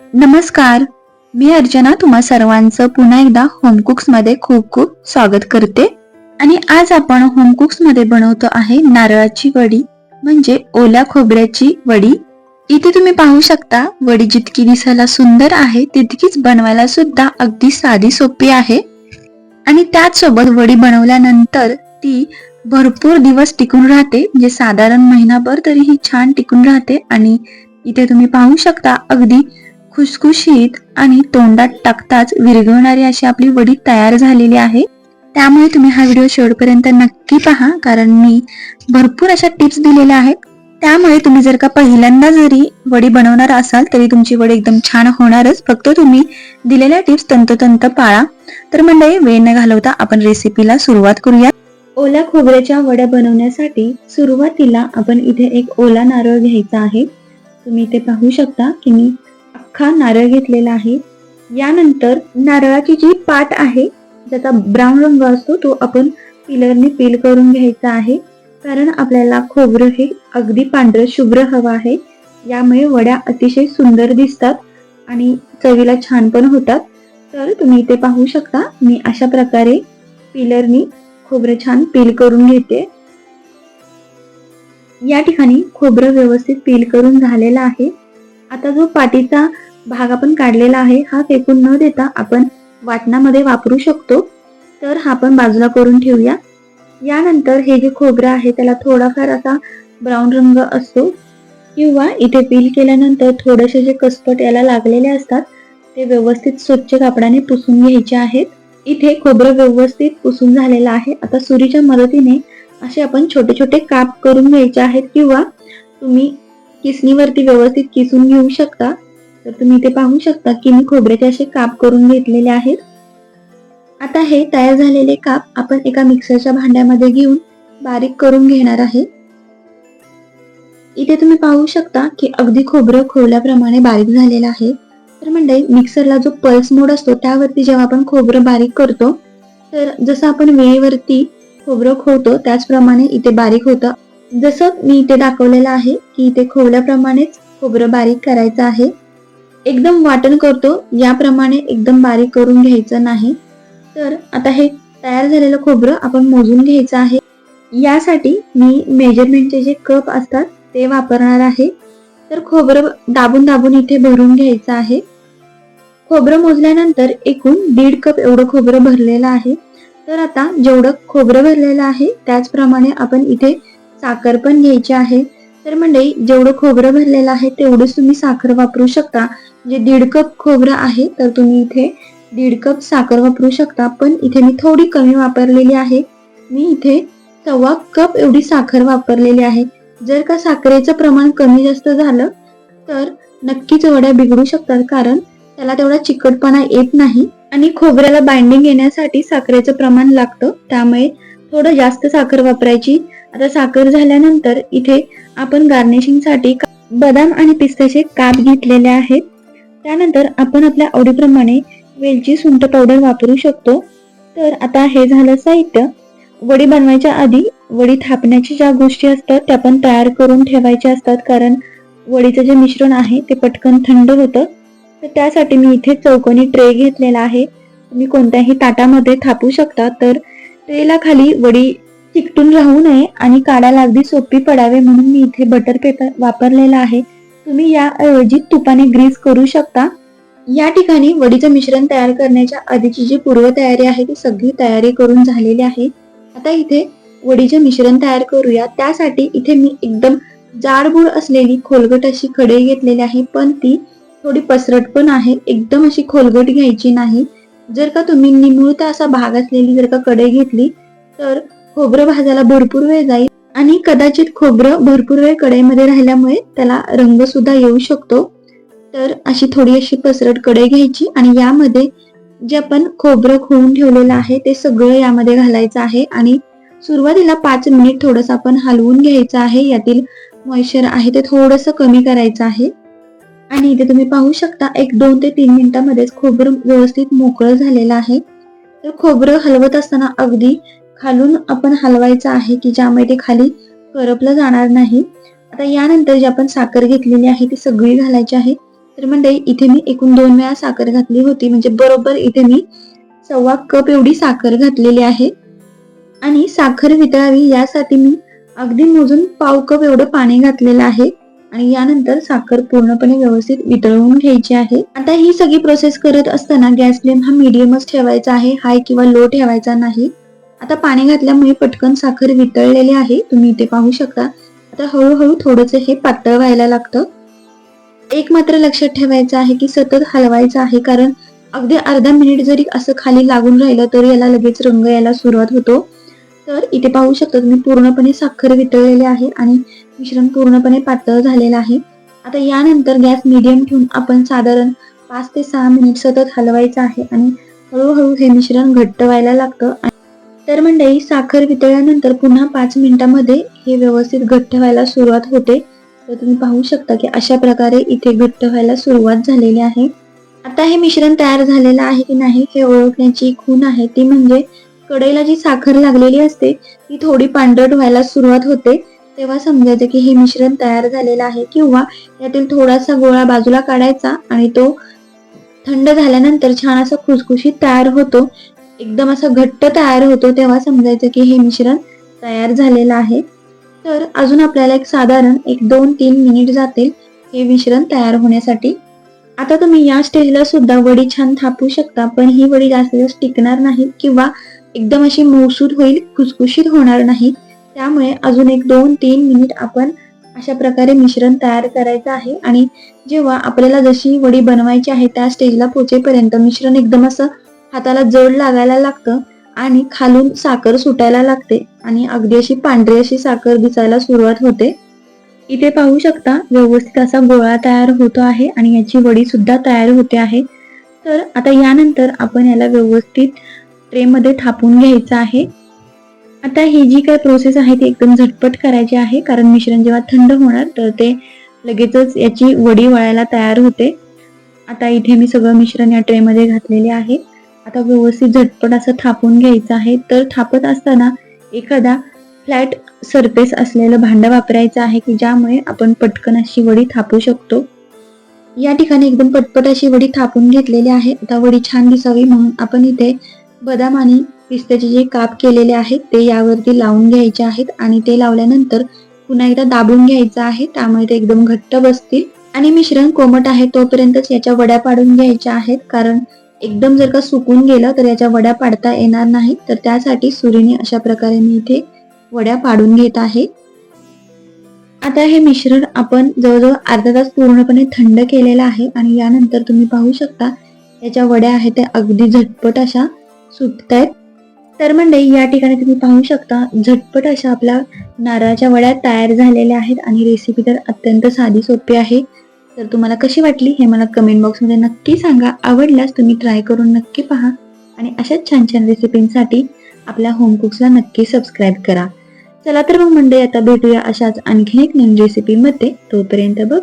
नमस्कार. मी अर्चना तुम्हा सर्वांचं पुन्हा एकदा होमकुक्समध्ये खूप खूप स्वागत करते. आणि आज आपण होमकुक्समध्ये बनवतो आहे नारळाची वडी म्हणजे ओल्या खोबऱ्याची वडी. इथे तुम्ही पाहू शकता वडी जितकी दिसायला सुंदर आहे तितकीच बनवायला सुद्धा अगदी साधी सोपी आहे. आणि त्याच सोबत वडी बनवल्यानंतर ती भरपूर दिवस टिकून राहते म्हणजे साधारण महिनाभर तरी ही छान टिकून राहते. आणि इथे तुम्ही पाहू शकता अगदी खुसखुशीत आणि तोंडात टाकताच विरघळणारी अशी आपली वडी तयार झालेली आहे. त्यामुळे तुम्ही हा व्हिडिओ शेवटपर्यंत नक्की पहा कारण मी भरपूर अशा टिप्स दिलेल्या आहेत. त्यामुळे तुम्ही जर का पहिल्यांदा जरी वडी बनवणार असाल तरी तुमची वडी एकदम छान होणारच. फक्त तुम्ही दिलेल्या टिप्स तंतोतंत पाळा. तर मंडळी वेळ न घालवता आपण रेसिपीला सुरुवात करूया. ओल्या खोबऱ्याच्या वड्या बनवण्यासाठी सुरुवातीला आपण इथे एक ओला नारळ घ्यायचा आहे. तुम्ही इथे पाहू शकता की मी अख्खा नारळ घेतलेला आहे. यानंतर नारळाची जी पाट आहे ज्याचा ब्राऊन रंग असतो तो आपण पिलरने पील करून घ्यायचा आहे. कारण आपल्याला खोबरं हे अगदी पांढरं शुभ्र हवं आहे. यामुळे वड्या अतिशय सुंदर दिसतात आणि चवीला छान पण होतात. तर तुम्ही इथे पाहू शकता मी अशा प्रकारे पिलरनी खोबरं छान पील करून घेते. या ठिकाणी खोबरं व्यवस्थित पील करून झालेलं आहे. आता जो पाटीचा भाग आपण काढलेला आहे हा फेकून न देता आपण वाटणामध्ये वापरू शकतो. तर हा पण बाजूला करून ठेवूया. यानंतर हे जे खोबरं आहे त्याला थोडाफार असा ब्राऊन रंग असतो किंवा इथे पील केल्यानंतर थोडेसे जे कसपट याला लागलेले असतात ते व्यवस्थित स्वच्छ कापडाने पुसून घ्यायचे आहेत. इथे खोबरं व्यवस्थित पुसून झालेलं आहे. आता सुरीच्या मदतीने असे आपण छोटे छोटे काप करून घ्यायचे आहेत किंवा तुम्ही किसणीवरती व्यवस्थित किसून घेऊ शकता? तर तुम्ही इथे पाहू शकता की मी खोबऱ्याचे असे काप करून घेतलेले आहेत. आता हे तयार झालेले काप आपण एका मिक्सरच्या भांड्यामध्ये घेऊन बारीक करून घेणार आहे. इथे तुम्ही पाहू शकता की अगदी खोबरं खोवल्याप्रमाणे बारीक झालेलं आहे. तर म्हणजे मिक्सरला जो पल्स मोड असतो त्यावरती जेव्हा आपण खोबरं बारीक करतो तर जसं आपण वेळेवरती खोबरं खोवतो त्याचप्रमाणे इथे बारीक होतं जसं मी इथे दाखवलेलं आहे की इथे खोवल्याप्रमाणेच खोबरं बारीक करायचं आहे. एकदम वाटण करतो याप्रमाणे एकदम बारीक करून घ्यायचं नाही. तर आता हे तयार झालेलं खोबरं आपण मोजून घ्यायचं आहे. यासाठी मी मेजरमेंटचे जे कप असतात ते वापरणार आहे. तर खोबरं दाबून दाबून इथे भरून घ्यायचं आहे. खोबरं मोजल्यानंतर एकूण दीड कप एवढं खोबरं भरलेलं आहे. तर आता जेवढं खोबरं भरलेलं आहे त्याचप्रमाणे आपण इथे साखर पण घ्यायची आहे. तर म्हणजे जेवढं खोबरं भरलेलं आहे तेवढंच तुम्ही साखर वापरू शकता. जे दीड कप खोबरं आहे तर तुम्ही इथे दीड कप साखर वापरू शकता. पण इथे मी थोडी कमी वापरलेली आहे. मी इथे सव्वा कप एवढी साखर वापरलेली आहे. जर का साखरेचं प्रमाण कमी जास्त झालं तर नक्कीच वड्या बिघडू शकतात. कारण त्याला तेवढा चिकटपणा येत नाही आणि खोबऱ्याला बाइंडिंग येण्यासाठी साखरेचं प्रमाण लागतं. त्यामुळे थोडं जास्त साखर वापरायची. आता साखर झाल्यानंतर इथे आपण गार्निशिंगसाठी बदाम आणि पिस्त्याचे काप घेतलेले आहेत. त्यानंतर आपण आपल्या आवडीप्रमाणे वेलची सुंठ पावडर वापरू शकतो. तर आता हे झालं साहित्य. वडी बनवायच्या आधी वडी थापण्याची ज्या गोष्टी असतात त्या पण तयार करून ठेवायच्या असतात. कारण वडीचं जे मिश्रण आहे ते पटकन थंड होतं. तर त्यासाठी मी इथे चौकोनी ट्रे घेतलेला आहे. तुम्ही कोणत्याही ताटामध्ये थापू शकता. तर ट्रेला खाली वडी चिकटून राहू नये आणि काढायला अगदी सोपी पडावे म्हणून मी इथे बटर पेपर वापरलेला आहे. तुम्ही याऐवजी तुपाने ग्रीस करू शकता. या ठिकाणी वडीचं मिश्रण तयार करण्याच्या आधीची जी पूर्वतयारी आहे ती सगळी तयारी करून झालेली आहे. आता इथे वडीचे मिश्रण तयार करूया. त्यासाठी इथे मी एकदम जाडबूड असलेली खोलगट अशी कढई घेतलेली आहे पण ती थोडी पसरट पण आहे. एकदम अशी खोलगट घ्यायची नाही. जर का तुम्ही निमुळता असा भाग असलेली जर का कढई घेतली तर खोबरं भाजायला भरपूर वेळ जाईल. आणि कदाचित खोबरं भरपूर वेळ कढईमध्ये राहिल्यामुळे त्याला रंग सुद्धा येऊ शकतो. तर अशी थोडी अशी पसरट कढई घ्यायची आणि यामध्ये जे आपण खोबरं खोवून ठेवलेलं आहे ते सगळं यामध्ये घालायचं आहे. आणि सुरुवातीला पाच मिनिट थोडस आपण हलवून घ्यायचं आहे. यातील मॉइश्चर आहे ते थोडस कमी करायचं आहे. आणि इथे तुम्ही पाहू शकता एक दोन ते तीन मिनिटांमध्येच खोबरं व्यवस्थित मोकळं झालेलं आहे. तर खोबरं हलवत असताना अगदी खालून आपण हलवायचं आहे की ज्यामुळे ते खाली करपलं जाणार नाही. आता यानंतर जी आपण साखर घेतलेली आहे ती सगळी घालायची आहे. तर म्हणजे इथे मी एकूण दोन वेळा साखर घातली होती. म्हणजे बरोबर इथे मी सव्वा कप एवढी साखर घातलेली आहे. आणि साखर वितळावी यासाठी मी अगदी मोजून पाव कप एवढं पाणी घातलेलं आहे. आणि यानंतर साखर पूर्णपणे व्यवस्थित वितळवून घ्यायची आहे. आता ही सगळी प्रोसेस करत असताना गॅस फ्लेम हा मीडियमच ठेवायचा आहे हाय किंवा लो ठेवायचा नाही. आता पाणी घातल्यामुळे पटकन साखर वितळलेली आहे. तुम्ही इथे पाहू शकता. आता हळूहळू थोडंसं हे पातळ व्हायला लागतं. एक मात्र लक्षात ठेवायचं आहे की सतत हलवायचं आहे कारण अगदी अर्धा मिनिट जरी असं खाली लागून राहिलं तरी याला लगेच रंग यायला सुरुवात होतो. तर इथे पाहू शकता तुम्ही पूर्णपणे साखर वितळलेली आहे आणि मिश्रण पूर्णपणे पातळ झालेलं आहे. आता यानंतर गॅस मिडियम ठेवून आपण साधारण पाच ते सहा मिनिट सतत हलवायचं आहे आणि हळूहळू हे मिश्रण घट्ट व्हायला लागतं. तर मंडळी साखर वितळल्यानंतर पुन्हा पाच मिनिटांमध्ये हे व्यवस्थित घट्ट व्हायला सुरुवात होते. तर तुम्ही पाहू शकता की अशा प्रकारे इथे घट्ट व्हायला सुरुवात झालेली आहे. आता हे मिश्रण तयार झालेलं आहे की नाही हे ओळखण्याची खूण आहे. ती म्हणजे कढईला जी साखर लागलेली असते ती थोडी पांढरट व्हायला सुरुवात होते. तेव्हा समजायचं की हे मिश्रण तयार झालेलं आहे किंवा यातील थोडासा गोळा बाजूला काढायचा आणि तो थंड झाल्यानंतर छान असा खुसखुशीत तयार होतो. एकदम असा घट्ट तयार होतो तेव्हा समजायचं की हे मिश्रण तयार झालेलं आहे. तर अजून आपल्याला एक साधारण एक दोन तीन मिनिट जातील हे मिश्रण तयार होण्यासाठी. आता तुम्ही या स्टेजला सुद्धा वडी छान थापू शकता पण ही वडी जास्त दिवस टिकणार नाही किंवा एकदम अशी मौसूद होईल खुसखुशीत होणार नाही त्यामुळे अजून एक दोन तीन मिनिट आपण अशा प्रकारे मिश्रण तयार करायचं आहे. आणि जेव्हा आपल्याला जशी वडी बनवायची आहे त्या स्टेजला पोचेपर्यंत मिश्रण एकदम असं हाताला जड लागायला लागतं आणि खालून साखर सुटायला लागते. आणि अगदी अशी पांढरी अशी साखर दिसायला सुरुवात होते. इथे पाहू शकता व्यवस्थित असा गोळा तयार होतो आहे आणि याची वडी सुद्धा तयार होते आहे. तर आता यानंतर आपण याला व्यवस्थित ट्रेमध्ये थापून घ्यायचं आहे. आता ही जी काय प्रोसेस आहे ती एकदम झटपट करायची आहे. कारण मिश्रण जेव्हा थंड होणार तर ते लगेचच याची वडी वळायला तयार होते. आता इथे मी सगळं मिश्रण या ट्रेमध्ये घातलेले आहे. आता व्यवस्थित झटपट असं थापून घ्यायचं आहे. तर थापत असताना एखादा फ्लॅट सरफेस असलेलं भांडं वापरायचं आहे की ज्यामुळे आपण पटकन अशी वडी थापू शकतो. या ठिकाणी एकदम पटपट अशी वडी थापून घेतलेली आहे. आता वडी छान दिसावी म्हणून आपण इथे बदाम आणि पिस्त्याचे जे काप केलेले आहेत ते यावरती लावून घ्यायचे आहेत आणि ते लावल्यानंतर पुन्हा एकदा दाबून घ्यायचं आहे. त्यामुळे ते एकदम घट्ट बसतील. आणि मिश्रण कोमट आहे तोपर्यंतच याच्या वड्या पाडून घ्यायच्या आहेत. कारण एकदम जर का सुकून गेलं तर याच्या वड्या पाडता येणार नाही तर त्यासाठी सुरीने अशा प्रकारे मी इथे वड्या पाडून घेत आहे. आता हे मिश्रण आपण जवळजवळ अर्धा तास पूर्णपणे थंड केलेलं आहे. आणि यानंतर तुम्ही पाहू शकता याच्या वड्या आहेत त्या अगदी झटपट अशा सुटतायत. तर म्हणजे या ठिकाणी तुम्ही पाहू शकता झटपट अशा आपल्या नारळाच्या वड्या तयार झालेल्या आहेत आणि रेसिपी तर अत्यंत साधी सोपी आहे. तर तुम्हाला कशी वाटली हे मला कमेंट बॉक्समध्ये नक्की सांगा. आवडल्यास तुम्ही ट्राय करून नक्की पहा आणि अशाच छान छान रेसिपींसाठी आपल्या होम कुक्सला नक्की सबस्क्राईब करा. चला तर मग मंडळी आता भेटूया अशाच आणखी एक नवीन रेसिपीमध्ये तोपर्यंत बघा.